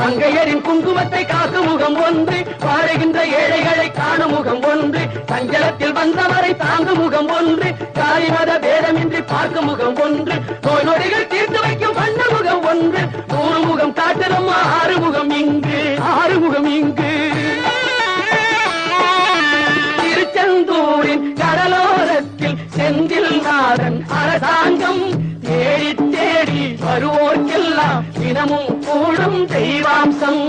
மங்கையரின் குங்குமத்தை காக்கும் முகம் ஒன்று வாழுகின்ற ஏழைகளை காணும் முகம் ஒன்று சஞ்சலத்தில் வந்தவரை தாங்கும் முகம் ஒன்று ஜாதி மத பேதமின்றி பார்க்கும் முகம் ஒன்று. நோய் நொடிகள் தீர்த்து வருவோர்க்கெல்லாம் தினமும் கூடும் தெய்வாம்சம்.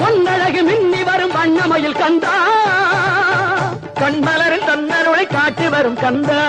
பொன்னழகு மின்னி வரும் வண்ணமயில் கந்தா. கண்மலரில் தன்னருளை காட்டி வரும் கந்தா.